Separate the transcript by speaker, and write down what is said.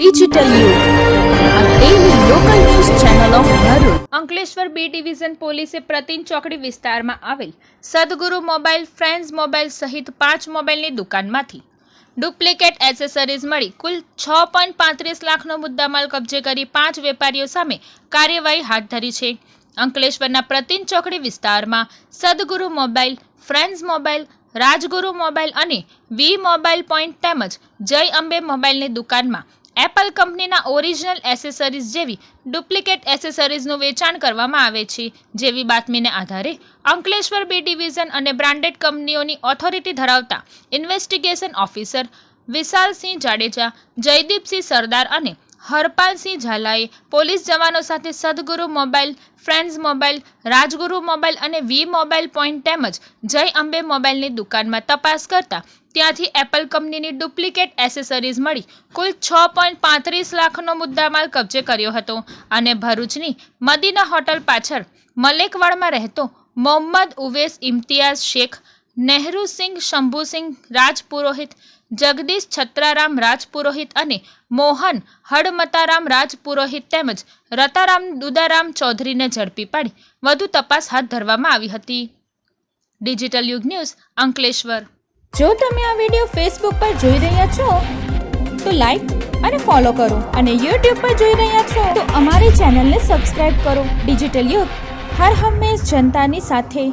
Speaker 1: Digital
Speaker 2: Ankleshwar B division પોલીસે પ્રતિન ચોકડી વિસ્તારમાં આવેલ સદગુરુ મોબાઈલ, ફ્રેન્ડ્સ મોબાઈલ સહિત પાંચ મોબાઈલની દુકાનમાંથી ડુપ્લિકેટ એસેસરીઝ મળી કુલ છ પોઈન્ટ પાંત્રીસ લાખનો મુદ્દામાલ કબજે કરી પાંચ વેપારીઓ સામે કાર્યવાહી હાથ ધરી છે. અંકલેશ્વરના પ્રતિન ચોકડી વિસ્તારમાં Sadguru mobile, friends mobile, Rajguru mobile અને વી મોબાઈલ પોઈન્ટ તેમજ જય અંબે મોબાઈલની દુકાનમાં એપલ કંપનીના ઓરિજિનલ એસેસરીઝ જેવી ડુપ્લિકેટ એસેસરીઝનું વેચાણ કરવામાં આવે છે. જેવી બાતમીને આધારે અંકલેશ્વર બી ડિવિઝન અને બ્રાન્ડેડ કંપનીઓની ઓથોરિટી ધરાવતા ઇન્વેસ્ટિગેશન ઓફિસર વિશાલસિંહ જાડેજા, જયદીપસિંહ સરદાર અને હરપાલસિંહ ઝાલાએ પોલીસ જવાનો સાથે Sadguru mobile, friends mobile, Rajguru mobile અને વી મોબાઈલ પોઈન્ટ તેમજ જય અંબે મોબાઈલની દુકાનમાં તપાસ કરતા ત્યાંથી એપલ કંપનીની ડુપ્લિકેટ એસેસરીઝ મળી. કુલ છ પોઈન્ટ પાંત્રીસ લાખનો મુદ્દામાલ કબજે કર્યો હતો અને ભરૂચની મદીના હોટલ પાછળ મલેકવાડમાં રહેતો મોહમ્મદ ઉવેસ ઇમ્તિયાઝ શેખ, નહેરુસિંહ શંભુસિંહ, રાજપુરોહિત જગદીશ છત્રારામ રાજપુરોહિત અને મોહન હડમતારામ રાજપુરોહિત તેમજ રતારામ દુદારામ ચૌધરીને ઝડપી પાડી વધુ તપાસ હાથ ધરવામાં આવી હતી. ડિજિટલ યુગ ન્યૂઝ, અંકલેશ્વર.
Speaker 1: જો તમે આ વિડિયો ફેસબુક પર જોઈ રહ્યા છો, તો લાઈક અને ફોલો કરો અને યુટ્યુબ પર જોઈ રહ્યા છો, તો અમારી ચેનલને સબસ્ક્રાઇબ કરો. ડિજિટલ યુગ, હર હંમેશ જનતાની સાથે.